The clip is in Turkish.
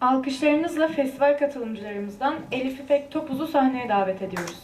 Alkışlarınızla festival katılımcılarımızdan Elif İpek Topuz'u sahneye davet ediyoruz.